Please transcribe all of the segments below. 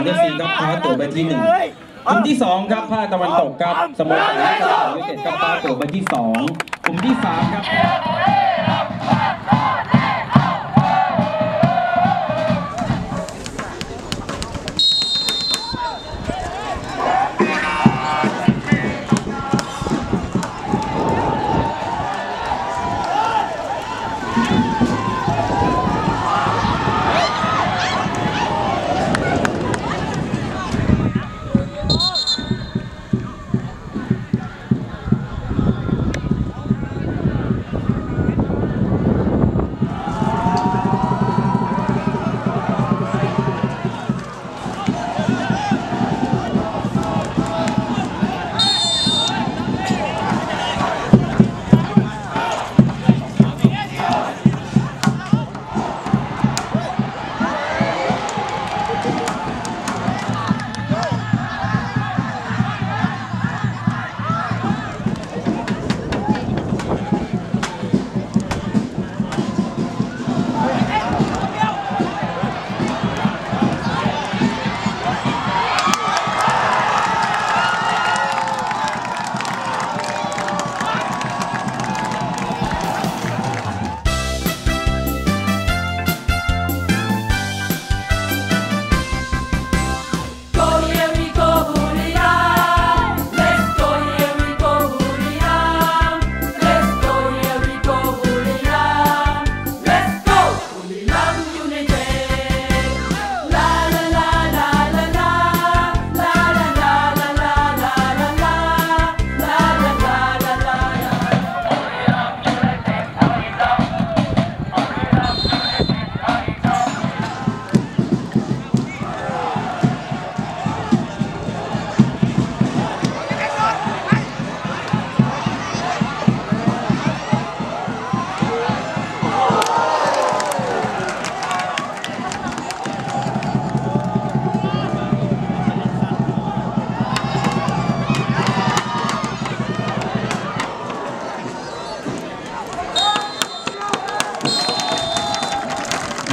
สรนเอฟซีครับคว้าตั๋วไปที่หนึ่งกลุ่มที่สองครับภาคตะวันตกครับสโมสรนครสวรรยูไนเต็ดครับคว้าตั๋วไปที่สองกลุ่มที่สามครับ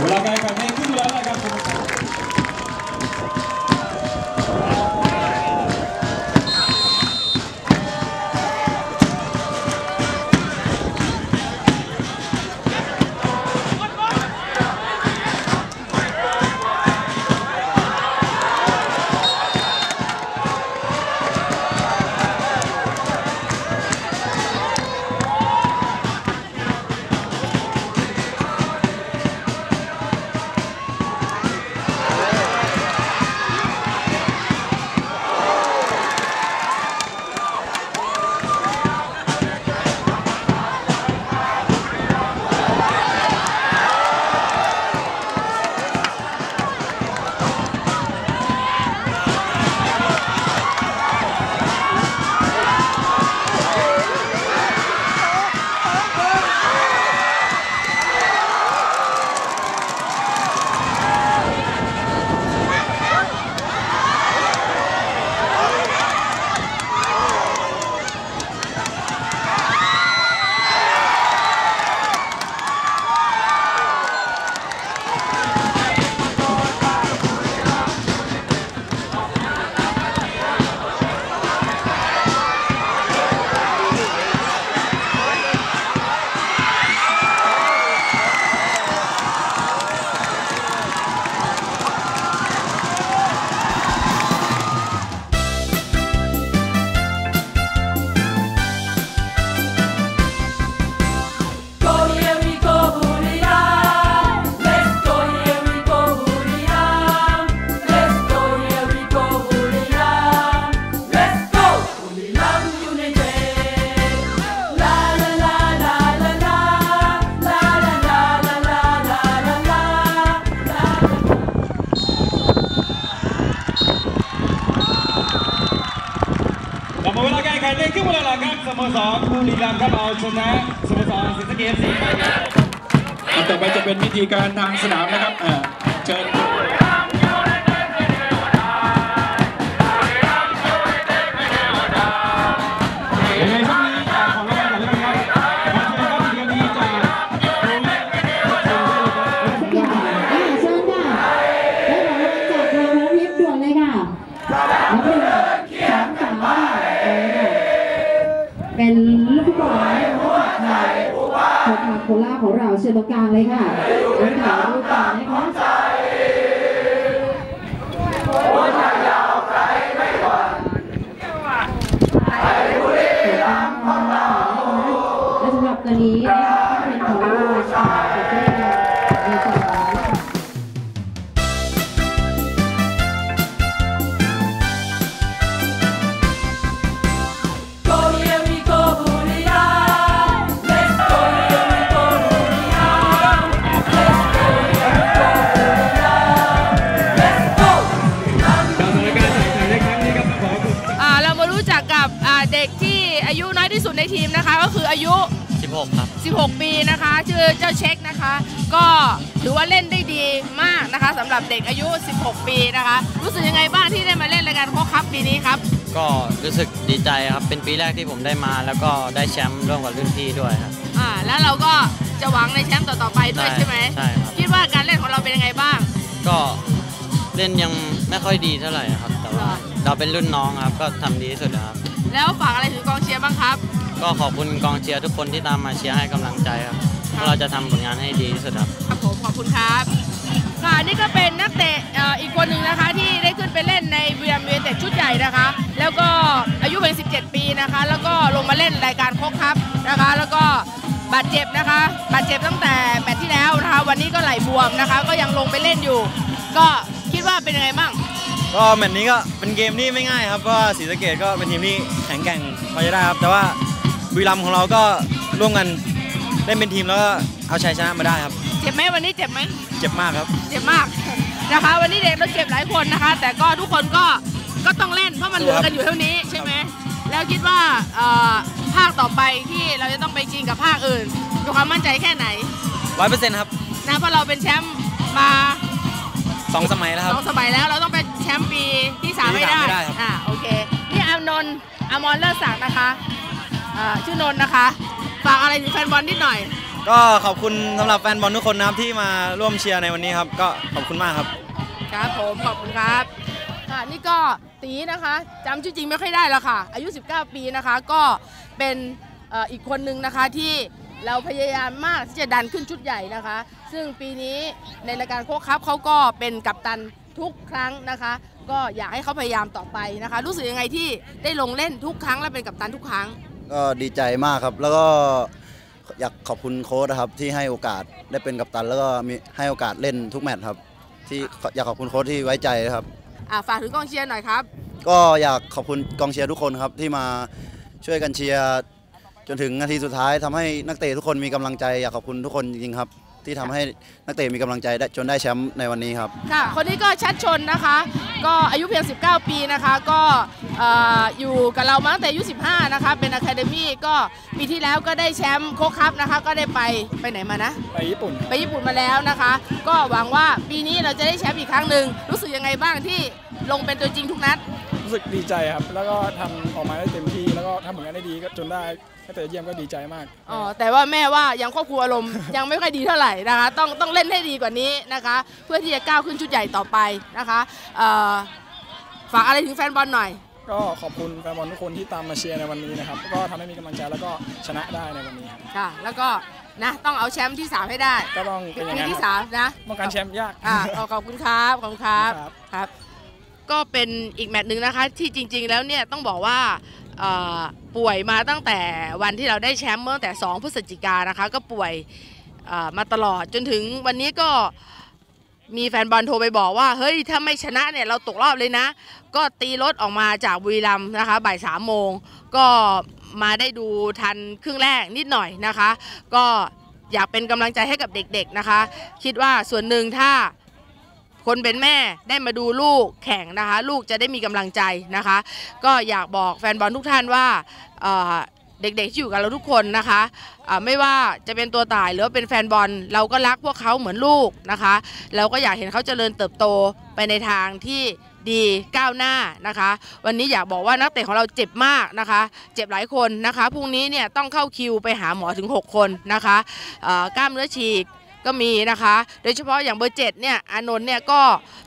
เวล การแข่งขันนี้ขึ้นมาแล้วล่ะครับสโมสรบุรีรัมย์ครับเอาชนะสโมสรศรีสะเกษสีไปครับต่อไปจะเป็นพิธีการทางสนามนะครับอ่าเชิญ ของเราเชิญตรงกลางเลยค่ะถ่ายรูป 16 ครับ 16 ปีนะคะ ชื่อเจ้าเช็คนะคะ ก็ถือว่าเล่นได้ดีมากนะคะสำหรับเด็กอายุ 16 ปีนะคะ รู้สึกยังไงบ้างที่ได้มาเล่นรายการโค้ชคัพปีนี้ครับก็รู้สึกดีใจครับ เป็นปีแรกที่ผมได้มา แล้วก็ได้แชมป์ร่วมกับรุ่นพี่ด้วยครับอ่าแล้วเราก็จะหวังในแชมป์ต่อๆไปด้วยใช่ไหมใช่ครับคิดว่าการเล่นของเราเป็นยังไงบ้าง ก็เล่นยังไม่ค่อยดีเท่าไหร่ครับ แต่ว่าเหรอเราเป็นรุ่นน้องครับก็ทำดีที่สุดนะครับ แล้วฝากอะไรถึงกองเชียร์บ้างครับ ก็ขอบคุณกองเชียร์ทุกคนที่ตามมาเชียร์ให้กำลังใจครับว่าเราจะทำผลงานให้ดีที่สุดครับครับผมขอบคุณครับค่ะนี่ก็เป็นนักเตะเอ่ออีกคนหนึ่งนะคะที่ได้ขึ้นไปเล่นในเวียมเวียเต็ชุดใหญ่นะคะ แล้วก็อายุเพียง17 ปีนะคะ แล้วก็ลงมาเล่นรายการโค้กครับนะคะ แล้วก็บาดเจ็บนะคะบาดเจ็บตั้งแต่แมตช์ที่แล้วนะคะ วันนี้ก็ไหลบวมนะคะ ก็ยังลงไปเล่นอยู่ ก็คิดว่าเป็นยังไงบ้างก็แมตช์นี้ก็เป็นเกมที่ไม่ง่ายครับเพราะว่าศรีสะเกดก็เป็นทีมที่แข็งแกร่งพอจะได้ครับแต่ว่า บุรีรัมย์ของเราก็ร่วมกันเล่นเป็นทีมแล้วก็เอาชัยชนะมาได้ครับ เจ็บไหมวันนี้เจ็บไหมเจ็บมากครับ เจ็บมากนะคะ วันนี้เด็กเราเจ็บหลายคนนะคะ แต่ก็ทุกคนก็ก็ต้องเล่นเพราะมันเหลือกันอยู่เท่านี้ใช่ไหมแล้วคิดว่าเอ่อภาคต่อไปที่เราจะต้องไปชิงกับภาคอื่นมีความมั่นใจแค่ไหนร้อยเปอร์เซ็นต์ครับนะเพราะเราเป็นแชมป์มาสองสมัยแล้วคสรับองสมัยแล้วเราต้องเป็นแชมป์ปีที่สามปีไม่ที่สามได้ไม่ได้ครับอ่าโอเคนี่อานนท์อมรเลิศศักดิ์นะคะอ่า ชื่อนนท์นะคะ ฝากอะไรถึงแฟนบอลนิดหน่อย ก็ขอบคุณสำหรับแฟนบอลทุกคนนะครับที่มาร่วมเชียร์ในวันนี้ครับ ก็ขอบคุณมากครับ ครับผมขอบคุณครับค่ะนี่ก็ตีนะคะจำชื่อจริงไม่ค่อยได้แล้วค่ะ อายุ 19 ปีนะคะ ก็เป็นเอ่ออีกคนนึงนะคะที่เราพยายามมากที่จะดันขึ้นชุดใหญ่นะคะ ซึ่งปีนี้ในรายการโค้ชครับเขาก็เป็นกัปตันทุกครั้งนะคะ ก็อยากให้เขาพยายามต่อไปนะคะ รู้สึกยังไงที่ได้ลงเล่นทุกครั้งและเป็นกัปตันทุกครั้ง ก็ดีใจมากครับ แล้วก็อยากขอบคุณโค้ชนะครับ ที่ให้โอกาสได้เป็นกัปตัน แล้วก็มีให้โอกาสเล่นทุกแมตช์ครับ ที่อยากขอบคุณโค้ชที่ไว้ใจครับอ่าฝากถึงกองเชียร์หน่อยครับ ก็อยากขอบคุณกองเชียร์ทุกคนครับที่มาช่วยกันเชียร์ จนถึงนาทีสุดท้ายทำให้นักเตะทุกคนมีกำลังใจอยากขอบคุณทุกคนจริงๆครับ ที่ทำให้นักเตะมีกำลังใจได้จนได้แชมป์ในวันนี้ครับค่ะคนนี้ก็ชัดชนนะคะ ก็อายุเพียง 19 ปีนะคะ ก็เอ่ออยู่กับเรามาตั้งแต่อายุ 15 นะคะ เป็นอะคาเดมี่ก็ปีที่แล้วก็ได้แชมป์โค้ชคัพนะคะ ก็ได้ไปไปไหนมานะ ไปญี่ปุ่น ไปญี่ปุ่นมาแล้วนะคะ ก็หวังว่าปีนี้เราจะได้แชมป์อีกครั้งหนึ่งรู้สึกยังไงบ้างที่ลงเป็นตัวจริงทุกนัด รู้สึกดีใจครับ แล้วก็ทำออกมาได้เต็มที่ แล้วก็ทำผลงานได้ดีก็จนได้นักเตะเยี่ยมก็ดีใจมาก อ๋อ แต่ว่าแม่ว่ายังควบคุมอารมณ์ ยังไม่ค่อยดีเท่าไหร่นะคะ ต้องต้องเล่นให้ดีกว่านี้นะคะ เพื่อที่จะก้าวขึ้นชุดใหญ่ต่อไปนะคะเอ่อฝากอะไรถึงแฟนบอลหน่อย ก็ขอบคุณแฟนบอลทุกคนที่ตามมาเชียร์ในวันนี้นะครับ ก็ทำให้มีกำลังใจแล้วก็ชนะได้ในวันนี้ครับค่ะ แล้วก็นะต้องเอาแชมป์ที่ 3 ให้ได้ ก็ต้องเป็นอย่างปีนั้นที่ครับ3นะป้องกันแชมป์ยากอ่าขอขอบคุณครับ ขอบคุณครับ ครับครับ ก็เป็นอีกแมตช์หนึ่งนะคะ ที่จริง ๆ แล้วเนี่ยต้องบอกว่าป่วยมาตั้งแต่วันที่เราได้แชมป์เมื่อแต่ 2 พฤศจิกานะคะ ก็ป่วยมาตลอดจนถึงวันนี้ก็มีแฟนบอลโทรไปบอกว่า เฮ้ย ถ้าไม่ชนะเนี่ย เราตกรอบเลยนะ ก็ตีรถออกมาจากบุรีรัมย์นะคะบ่ายสามโมง ก็มาได้ดูทันครึ่งแรกนิดหน่อยนะคะ ก็อยากเป็นกำลังใจให้กับเด็กๆนะคะ คิดว่าส่วนหนึ่งถ้า คนเป็นแม่ได้มาดูลูกแข่งนะคะ ลูกจะได้มีกำลังใจนะคะ ก็อยากบอกแฟนบอลทุกท่านว่าเด็กๆที่อยู่กับเราทุกคนนะคะอ่าไม่ว่าจะเป็นตัวตายหรือว่าเป็นแฟนบอล เราก็รักพวกเขาเหมือนลูกนะคะ เราก็อยากเห็นเขาเจริญเติบโตไปในทางที่ดีก้าวหน้านะคะ วันนี้อยากบอกว่านักเตะของเราเจ็บมากนะคะ เจ็บหลายคนนะคะพรุ่งนี้เนี่ยต้องเข้าคิวไปหาหมอถึง 6 คนนะคะเอ่อกล้ามเนื้อฉีก ก็มีนะคะ โดยเฉพาะอย่างเบอร์เจ็ดเนี่ยอานนท์เนี่ยก็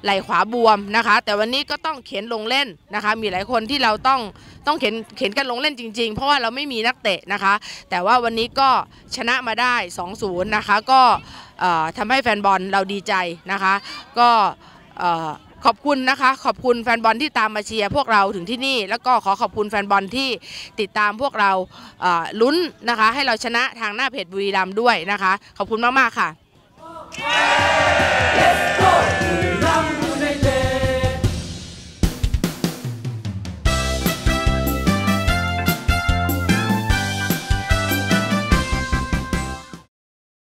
ไหลขวาบวมนะคะ แต่วันนี้ก็ต้องเข็นลงเล่นนะคะ มีหลายคนที่เราต้องต้องเข็นเข็นกันลงเล่นจริง ๆ เพราะว่าเราไม่มีนักเตะนะคะ แต่ว่าวันนี้ก็ชนะมาได้ 2-0 นะคะ ก็ทำให้แฟนบอลเราดีใจนะคะ ก็ขอบคุณนะคะ ขอบคุณแฟนบอลที่ตามมาเชียร์พวกเราถึงที่นี่ แล้วก็ขอขอบคุณแฟนบอลที่ติดตามพวกเราลุ้นนะคะ ให้เราชนะทางหน้าเพจบุรีรัมด้วยนะคะ ขอบคุณมาก ๆ ค่ะ Yes! yes!